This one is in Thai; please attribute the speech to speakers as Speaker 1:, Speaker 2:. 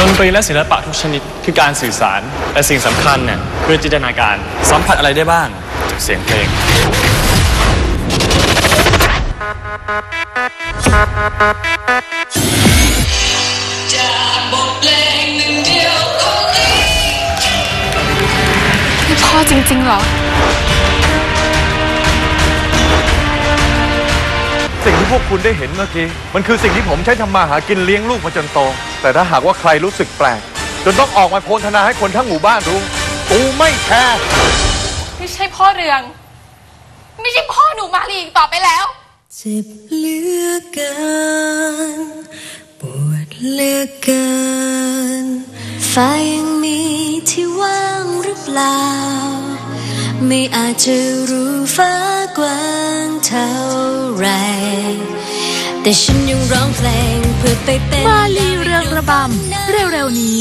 Speaker 1: ดนตรีและศิลปะทุกชนิดคือการสื่อสารแต่สิ่งสำคัญเนี่ยคือจินตนาการสัมผัสอะไรได้บ้างจากเสียงเพลง
Speaker 2: นี่พ่อจริงๆเหรอ
Speaker 3: สิ่งที่พวกคุณได้เห็นเมื่อกี้ มันคือสิ่งที่ผมใช้ทำมาหากินเลี้ยงลูกมาจนโต แต่ถ้าหากว่าใครรู้สึกแปลก จนต้องออกมาโพลธนาให้คนทั้งหมู่บ้านรู้ กูไม่แคร์
Speaker 2: ไม่ใช่พ่อเรือง ไม่ใช่พ่อหนูมาลีอีกต่อไปแล้ว
Speaker 4: เจ็บเหลือเกินปวดเหลือเกินฟ้ายังมีที่ว่างหรือเปล่า ไม่อาจจะรู้ฟ้ากว้างเท่าไร แต่ฉันยังร้องเพลงเพื่อไปเป็น
Speaker 5: มาลีเรืองระบำเร็วๆนี้